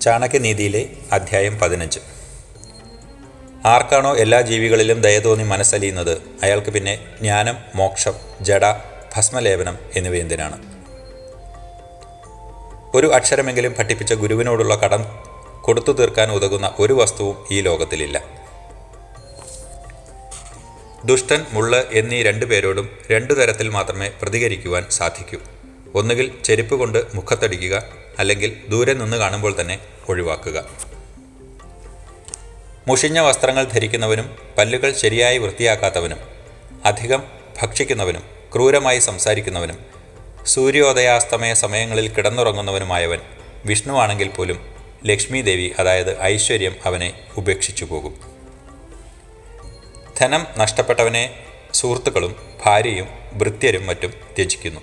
ചാണക്യനീതിയിലെ അധ്യായം പതിനഞ്ച്. ആർക്കാണോ എല്ലാ ജീവികളിലും ദയ തോന്നി മനസ്സലിയുന്നത് അയാൾക്ക് പിന്നെ ജ്ഞാനം മോക്ഷം ജഡ ഭസ്മലേപനം എന്നിവയെന്തിനാണ് ഒരു അക്ഷരമെങ്കിലും പഠിപ്പിച്ച ഗുരുവിനോടുള്ള കടം കൊടുത്തു തീർക്കാൻ ഉതകുന്ന ഒരു വസ്തുവും ഈ ലോകത്തിലില്ല. ദുഷ്ടൻ മുള്ള് എന്നീ രണ്ടു പേരോടും രണ്ടു തരത്തിൽ മാത്രമേ പ്രതികരിക്കുവാൻ സാധിക്കൂ. ഒന്നുകിൽ ചെരുപ്പ് കൊണ്ട് മുഖത്തടിക്കുക അല്ലെങ്കിൽ ദൂരെ നിന്ന് കാണുമ്പോൾ തന്നെ ഒഴിവാക്കുക. മുഷിഞ്ഞ വസ്ത്രങ്ങൾ ധരിക്കുന്നവനും പല്ലുകൾ ശരിയായി വൃത്തിയാക്കാത്തവനും അധികം ഭക്ഷിക്കുന്നവനും ക്രൂരമായി സംസാരിക്കുന്നവനും സൂര്യോദയാസ്തമയ സമയങ്ങളിൽ കിടന്നുറങ്ങുന്നവനുമായവൻ വിഷ്ണുവാണെങ്കിൽ പോലും ലക്ഷ്മി ദേവി അതായത് ഐശ്വര്യം അവനെ ഉപേക്ഷിച്ചു പോകും. ധനം നഷ്ടപ്പെട്ടവനെ സുഹൃത്തുക്കളും ഭാര്യയും ഭൃത്യരും മറ്റും ത്യജിക്കുന്നു.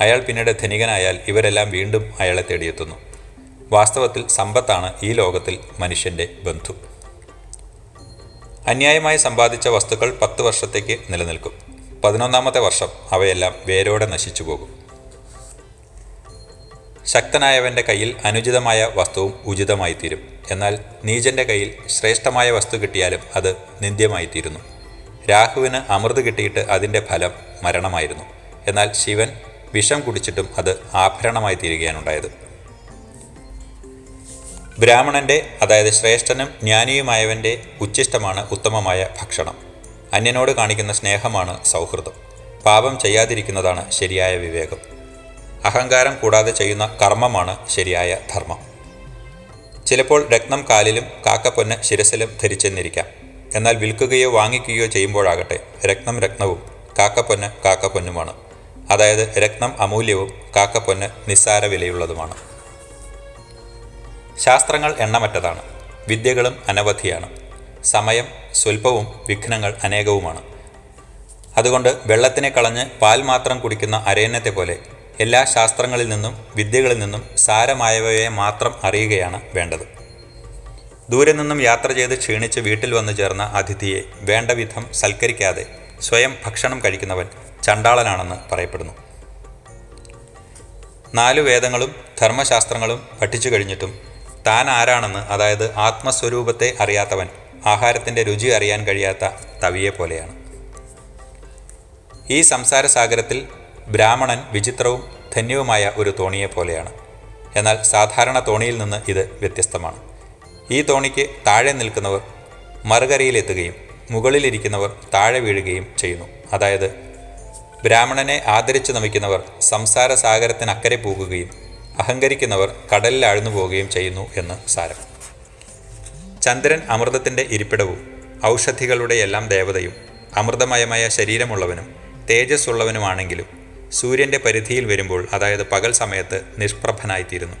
അയാൾ പിന്നീട് ധനികനായാൽ ഇവരെല്ലാം വീണ്ടും അയാളെ തേടിയെത്തുന്നു. വാസ്തവത്തിൽ സമ്പത്താണ് ഈ ലോകത്തിൽ മനുഷ്യന്റെ ബന്ധു. അന്യായമായി സമ്പാദിച്ച വസ്തുക്കൾ പത്ത് വർഷത്തേക്ക് നിലനിൽക്കും. പതിനൊന്നാമത്തെ വർഷം അവയെല്ലാം വേരോടെ നശിച്ചു പോകും. ശക്തനായവന്റെ കയ്യിൽ അനുചിതമായ വസ്തുവും ഉചിതമായി തീരും എന്നാൽ നീചന്റെ കയ്യിൽ ശ്രേഷ്ഠമായ വസ്തു കിട്ടിയാലും അത് നിന്ദ്യമായി തീരുന്നു രാഹുവിന് അമൃത് കിട്ടിയിട്ട് അതിന്റെ ഫലം മരണമായിരുന്നു. എന്നാൽ ശിവൻ വിഷം കുടിച്ചിട്ടും അത് ആഭരണമായി തീരുകയാണുണ്ടായത്. ബ്രാഹ്മണന്റെ അതായത് ശ്രേഷ്ഠനും ജ്ഞാനിയുമായവന്റെ ഉച്ഛിഷ്ടമാണ് ഉത്തമമായ ഭക്ഷണം. അന്യനോട് കാണിക്കുന്ന സ്നേഹമാണ് സൗഹൃദം. പാപം ചെയ്യാതിരിക്കുന്നതാണ് ശരിയായ വിവേകം. അഹങ്കാരം കൂടാതെ ചെയ്യുന്ന കർമ്മമാണ് ശരിയായ ധർമ്മം. ചിലപ്പോൾ രത്നം കാലിലും കാക്കപ്പൊന്ന് ശിരസിലും ധരിച്ചെന്നിരിക്കാം. എന്നാൽ വിൽക്കുകയോ വാങ്ങിക്കുകയോ ചെയ്യുമ്പോഴാകട്ടെ രത്നം രത്നവും കാക്കപ്പൊന്ന് കാക്കപ്പൊന്നുമാണ്. അതായത് രക്തം അമൂല്യവും കാക്കപ്പൊന്ന് നിസ്സാര വിലയുള്ളതുമാണ്. ശാസ്ത്രങ്ങൾ എണ്ണമറ്റതാണ്. വിദ്യകളും അനവധിയാണ്. സമയം സ്വൽപ്പവും വിഘ്നങ്ങൾ അനേകവുമാണ്. അതുകൊണ്ട് വെള്ളത്തിനെ കളഞ്ഞ് പാൽ മാത്രം കുടിക്കുന്ന അരയന്നത്തെ പോലെ എല്ലാ ശാസ്ത്രങ്ങളിൽ നിന്നും വിദ്യകളിൽ നിന്നും സാരമായവയെ മാത്രം അറിയുകയാണ് വേണ്ടത്. ദൂരെ നിന്നും യാത്ര ചെയ്ത് ക്ഷീണിച്ച് വീട്ടിൽ വന്നു ചേർന്ന അതിഥിയെ വേണ്ട വിധം സൽക്കരിക്കാതെ സ്വയം ഭക്ഷണം കഴിക്കുന്നവൻ ചണ്ടാളനാണെന്ന് പറയപ്പെടുന്നു. നാല് വേദങ്ങളും ധർമ്മശാസ്ത്രങ്ങളും പഠിച്ചു കഴിഞ്ഞിട്ടും താൻ ആരാണെന്ന് അതായത് ആത്മസ്വരൂപത്തെ അറിയാത്തവൻ ആഹാരത്തിന്റെ രുചി അറിയാൻ കഴിയാത്ത തവിയെ പോലെയാണ്. ഈ സംസാര സാഗരത്തിൽ ബ്രാഹ്മണൻ വിചിത്രവും ധന്യവുമായ ഒരു തോണിയെ പോലെയാണ്. എന്നാൽ സാധാരണ തോണിയിൽ നിന്ന് ഇത് വ്യത്യസ്തമാണ്. ഈ തോണിക്ക് താഴെ നിൽക്കുന്നവർ മറുകരയിലെത്തുകയും മുകളിലിരിക്കുന്നവർ താഴെ വീഴുകയും ചെയ്യുന്നു. അതായത് ബ്രാഹ്മണനെ ആദരിച്ചു നമിക്കുന്നവർ സംസാര സാഗരത്തിനക്കരെ പോകുകയും അഹങ്കരിക്കുന്നവർ കടലിൽ ആഴ്ന്നു പോവുകയും ചെയ്യുന്നു എന്ന് സാരം. ചന്ദ്രൻ അമൃതത്തിന്റെ ഇരിപ്പിടവും ഔഷധികളുടെ എല്ലാം ദേവതയും അമൃതമയമായ ശരീരമുള്ളവനും തേജസ്സുള്ളവനുമാണെങ്കിലും സൂര്യന്റെ പരിധിയിൽ വരുമ്പോൾ അതായത് പകൽ സമയത്ത് നിഷ്പ്രഭനായിത്തീരുന്നു.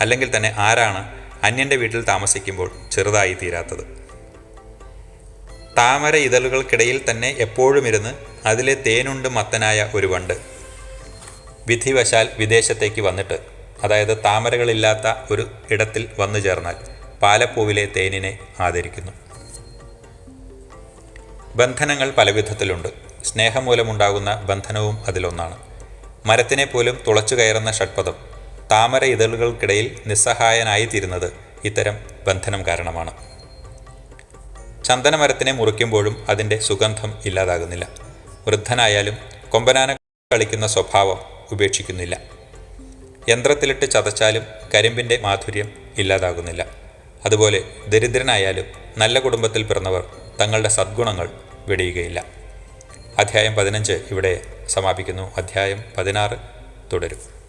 അല്ലെങ്കിൽ തന്നെ ആരാണ് അന്യന്റെ വീട്ടിൽ താമസിക്കുമ്പോൾ ചെറുതായി തീരാത്തത് താമര ഇതളുകൾക്കിടയിൽ തന്നെ എപ്പോഴും ഇരുന്ന് അതിലെ തേനുണ്ട് മത്തനായ ഒരു വണ്ട്. വിധിവശാൽ വിദേശത്തേക്ക് വന്നിട്ട് അതായത് താമരകളില്ലാത്ത ഒരു ഇടത്തിൽ വന്നു ചേർന്നാൽ പാലപ്പൂവിലെ തേനിനെ ആദരിക്കുന്നു. ബന്ധനങ്ങൾ പലവിധത്തിലുണ്ട്. സ്നേഹം മൂലമുണ്ടാകുന്ന ബന്ധനവും അതിലൊന്നാണ്. മരത്തിനെ പോലും തുളച്ചു കയറുന്ന ഷഡ്പദം താമര ഇതളുകൾക്കിടയിൽ നിസ്സഹായനായിത്തീരുന്നത് ഇത്തരം ബന്ധനം കാരണമാണ്. ചന്ദനമരത്തിനെ മുറിക്കുമ്പോഴും അതിന്റെ സുഗന്ധം ഇല്ലാതാകുന്നില്ല. വൃദ്ധനായാലും കൊമ്പനാന കളിക്കുന്ന സ്വഭാവം ഉപേക്ഷിക്കുന്നില്ല. യന്ത്രത്തിലിട്ട് ചതച്ചാലും കരിമ്പിന്റെ മാധുര്യം ഇല്ലാതാകുന്നില്ല. അതുപോലെ ദരിദ്രനായാലും നല്ല കുടുംബത്തിൽ പിറന്നവർ തങ്ങളുടെ സദ്ഗുണങ്ങൾ വെടിയുകയില്ല. അധ്യായം പതിനഞ്ച് ഇവിടെ സമാപിക്കുന്നു. അധ്യായം പതിനാറ് തുടരും.